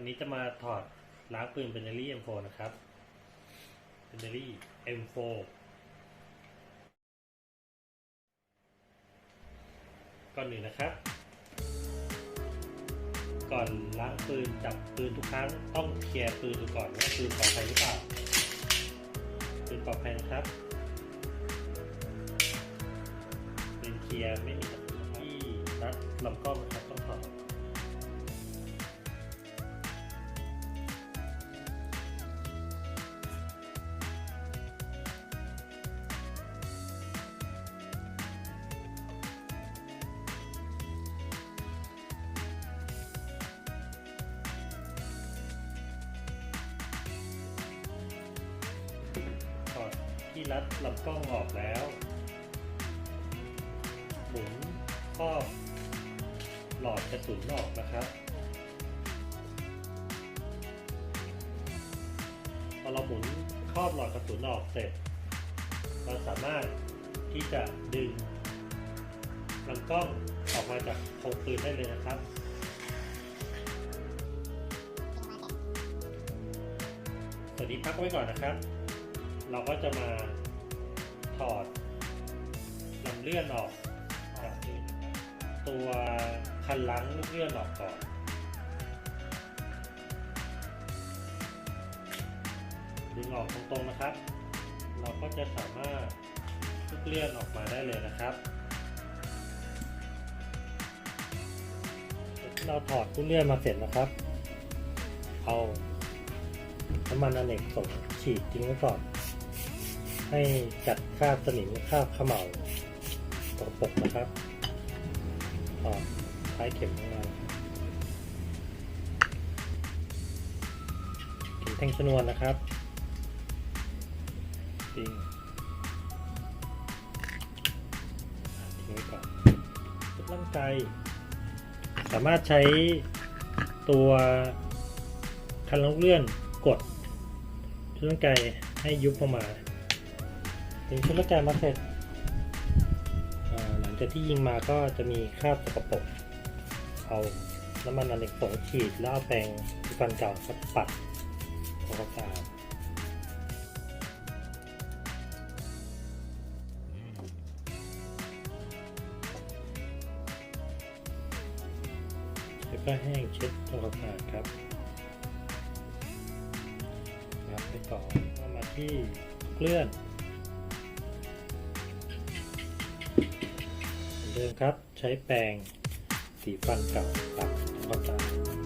วันนี้จะมาถอดล้างปืนเบนเนอรี่ M4 นะครับเบนเนอรี่ M4 ก่อนหนึ่งนะครับ ก่อนล้างปืนจับปืนทุกครั้งต้องเคลียร์ปืนดูก่อนว่าปืนปลอดภัยหรือเปล่า ปืนปลอดภัยนะครับ ปืนเคลียร์ไม่มีกระสุนที่รัดลำกล้องนะครับต้องถอด รัดลำกล้องออกแล้ว หมุนครอบหลอดกระสุนออกนะครับ พอเราหมุนครอบหลอดกระสุนออกเสร็จ เราสามารถที่จะดึงลำกล้องออกมาจากโครงปืนได้เลยนะครับส่วนนี้พักไว้ก่อนนะครับ เราก็จะมา ถอดลำเลื่อนออกจากตัวคันลังลูกเลื่อนออกก่อน ดึงออกตรงๆนะครับ เราก็จะสามารถลูกเลื่อนออกมาได้เลยนะครับเราถอดลูกเลื่อนมาเสร็จนะครับ เอาน้ำมันอเนกประสงฉีดทิ้งไว้ก่อน ให้จัดคราบสนิมคราบเขมาตกปกนะครับถอดท้ายเข็มของเราเข็มแทงชนวนนะครับติ้งทิ้งไว้ก่อนชุดร่างกายสามารถใช้ตัวคันลูกเลื่อนกดชุดร่างกายให้ยุบออกมา ถึงชุดร่างกายมาเสร็จหลังจากที่ยิงมาก็จะมีคราบสกปรกเอาน้ำมันอเนกประสงค์ฉีดแล้วเอาแปรงฟันเก่าครัปัดทำความสะอาดแล้วก็แห้งเช็ดทำความสะอาดครับครับไปต่อมาที่เคลื่อน เดิมครับ ใช้แปรงสีฟันกับปากทำความสะอาด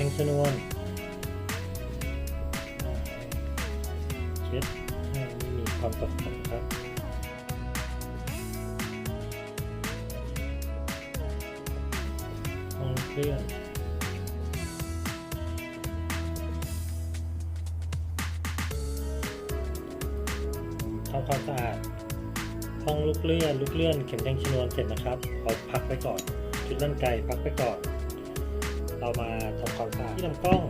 แทงชนวนเช็ดให้ไม่มีความตกปรกครับห้องเครื่องทำความสะอาดห้องลูกเลื่อนลูกเลื่อนเข็มแทงชนวนเสร็จนะครับเอาพักไว้ก่อนชุดลั่นไกพักไว้ก่อน เรามาทำความสะอาดที่ลำกล้อง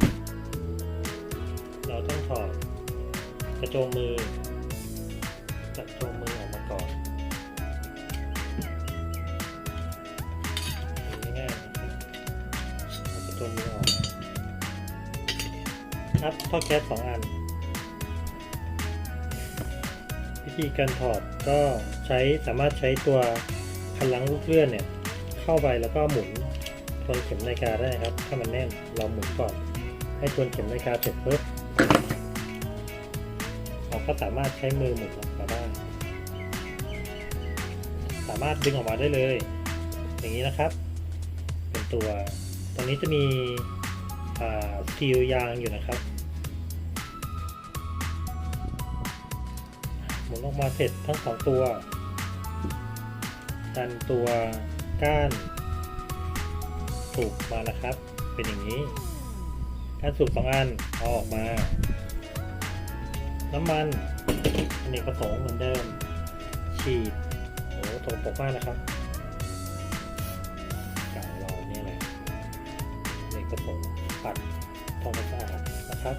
เราต้องถอดกระโจมมือกระโจมมือออกมาก่อนง่ายๆนะครับเอากระโจมมือออกครับท่อแก๊สสองอัน วิธีการถอดก็ใช้สามารถใช้ตัวคันลังลูกเลื่อนเนี่ยเข้าไปแล้วก็หมุน วนเข็มนาฬิกาได้นะครับ ถ้ามันแน่นเราหมุนก่อน ให้ทวนเข็มนาฬิกาเสร็จปุ๊บเราก็สามารถใช้มือหมุนออกมาได้ สามารถดึงออกมาได้เลย อย่างนี้นะครับ เป็นตัวตรงนี้จะมีสตีลยางอยู่นะครับหมุนออกมาเสร็จทั้งสองตัวดันตัวก้าน สูบมาแล้วครับ เป็นอย่างนี้การสูบสองอันเอาออกมา น้ำมันอันกประสงค์เหมือนเดิม ฉีดโอ้ตรงปกมากนะครับกาวเราเนี่ยแหละอเนกประสงค์ปัดทำความสะอาดนะครับ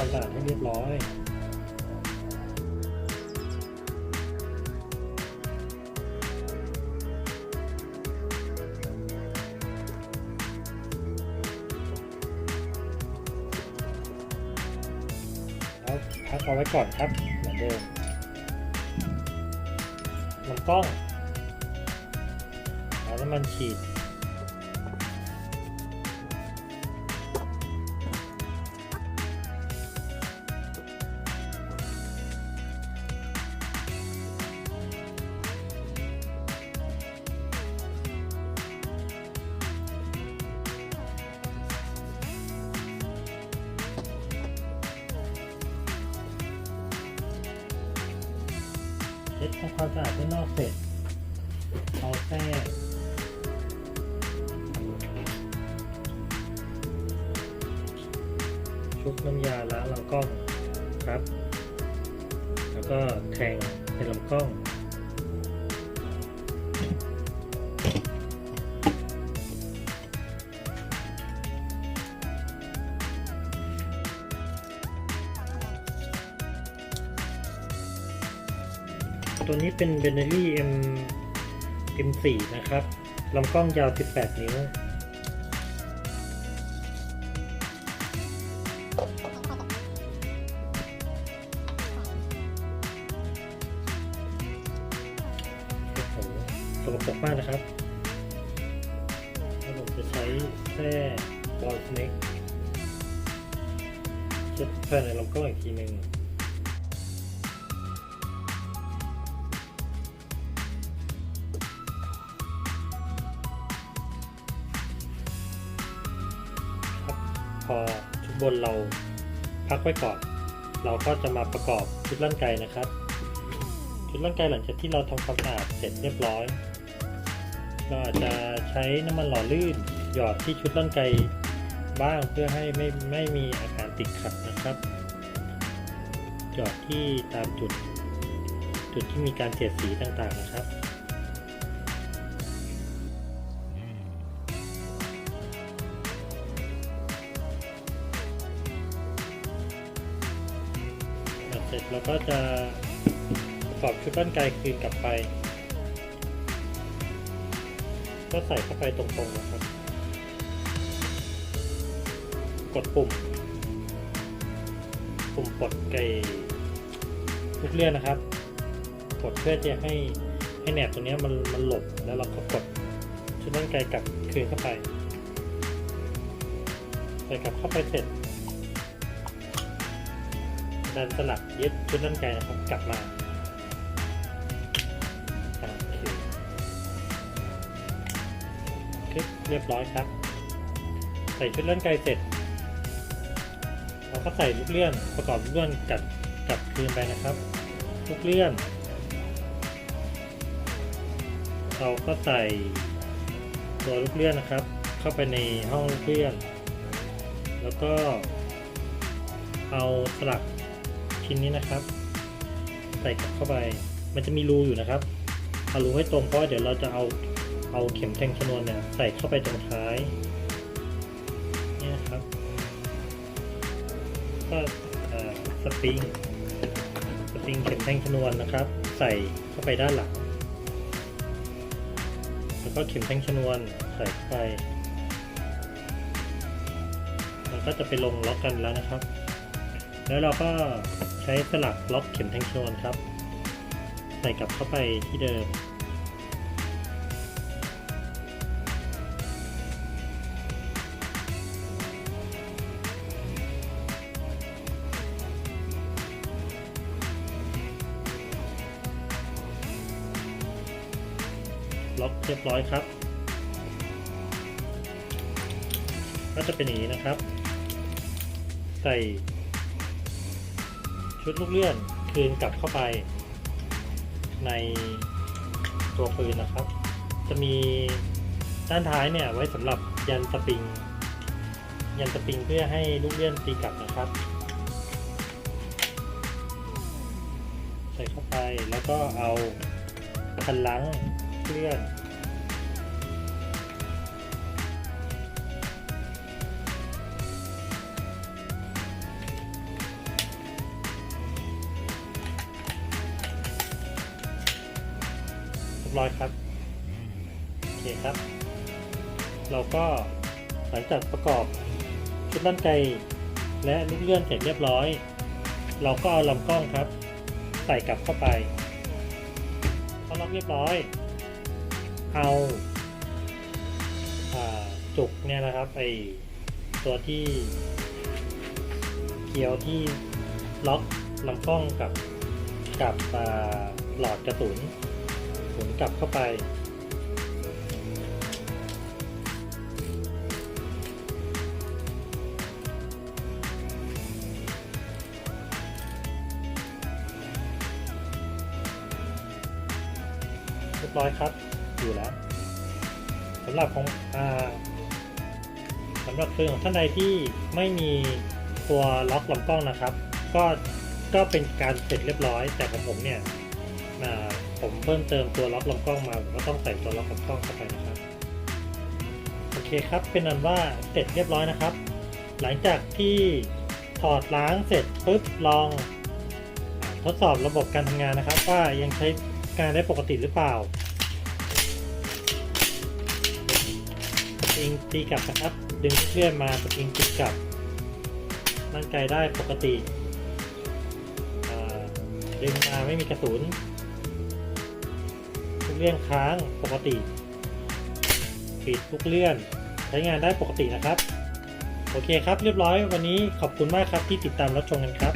คทำความสะอาดให้เรียบร้อยแล้วพักเอาไว้ก่อนครับเหมือนเดิมลำกล้องเอาน้ำมันฉีด ทำความสะอาดด้านนอกเสร็จ เอาแป้งชุบน้ำยาล้างลำกล้องครับ แล้วก็แทงในลำกล้อง ตัวนี้เป็น b e n e l y M M4 นะครับลำกล้องยาว 18 นิ้ว โอ้โหสกปรกมากนะครับแล้วผมจะใช้แค่บอลสเน็กเช็ดภายในลำกล้องอีกทีหนึ่ง ชุดบนเราพักไว้ก่อน เราก็จะมาประกอบชุดร่างกายนะครับ ชุดร่างกายหลังจากที่เราทำความสะอาดเสร็จเรียบร้อยเราอาจจะใช้น้ำมันหล่อลื่น หยอดที่ชุดร่างกายบ้างเพื่อให้ไม่ไม่มีอาการติดขัดนะครับ หยอดที่ตามจุดจุดที่มีการเสียดสีต่างๆนะครับ เสร็จเราก็จะประกอบชุดร่างกายคืนกลับไป ก็ใส่เข้าไปตรงๆนะครับ กดปุ่ม ปุ่มปลดไก่ลูกเลื่อนนะครับ กดเพื่อจะให้ให้แหนบตรงนี้มันมันหลบแล้วเราก็กดชุดร่างกายกลับคืนเข้าไป ใส่กลับเข้าไปเสร็จ ดันสลักยึดชุดร่างกายนะครับกลับมาโอเคลิปเรียบร้อยครับ ใส่ชุดร่างกายเสร็จเราก็ใส่ลูกเลื่อนประกอบลูกเลื่อนกับกับคืนไปนะครับ ลูกเลื่อน เราก็ใส่ตัวลูกเลื่อนนะครับ เข้าไปในห้องลูกเลื่อน แล้วก็เอาสลัก ชิ้นนี้นะครับ ใส่กลับเข้าไป มันจะมีรูอยู่นะครับเอารูให้ตรงเพราะเดี๋ยวเราจะเอาเอาเข็มแทงชนวนเนี่ยใส่เข้าไปตรงท้ายเนี่ยนะครับก็สปริงสปริงเข็มแทงชนวนนะครับ ใส่เข้าไปด้านหลังแล้วก็เข็มแทงชนวนใส่เข้าไปมันก็จะไปลงล็อกกันแล้วนะครับ แล้วเราก็ ใช้สลักล็อกเข็มแทงชนวนครับ ใส่กลับเข้าไปที่เดิม ล็อกเรียบร้อยครับ ก็จะเป็นอย่างนี้นะครับ ใส่ ชุดลูกเลื่อนคืนกลับเข้าไป ในตัวปืนนะครับ จะมีด้านท้ายเนี่ยไว้สำหรับยันสปริง ยันสปริงเพื่อให้ลูกเลื่อนตีกลับนะครับ ใส่เข้าไปแล้วก็เอาคันลังเลื่อน บร้อยครับโอเคครับ เราก็หลังจากประกอบชุดลั่นไกและลูกเลื่อนเสร็จเรียบร้อย เราก็เอาลำกล้องครับ ใส่กลับเข้าไปพอล็อกเรียบร้อย เอาอ่าจุกเนี่ยนะครับไอตัวที่เกลียวที่ล็อกลำกล้องกับกับอ่าหลอดกระสุนห มุนกลับเข้าไป เรียบร้อยครับอยู่แล้วสำหรับของอ่าสำหรับปืนของท่านใดที่ไม่มีตัวล็อกลำกล้องนะครับ ก็ก็เป็นการเสร็จเรียบร้อยแต่ของผมเนี่ย ผมเพิ่มเติมตัวล็อกลำกล้องมาผมก็ต้องใส่ตัวล็อกลำกล้องเข้าไปนะครับโอเคครับเป็นอันว่าเสร็จเรียบร้อยนะครับ หลังจากที่ถอดล้างเสร็จปุ๊บลอง ทดสอบระบบการทำงานนะครับ ว่ายังใช้การได้ปกติหรือเปล่าสปริงตีกลับนะครับ ดึงเคลื่อนมาสปริงตีกลับมั่นใจได้ปกติดึงมาไม่มีกระสุน เลื่อนค้างปกติปิดทุกเลื่อน ใช้งานได้ปกตินะครับ โอเคครับเรียบร้อยวันนี้ขอบคุณมากครับที่ติดตามรับชมกันครับ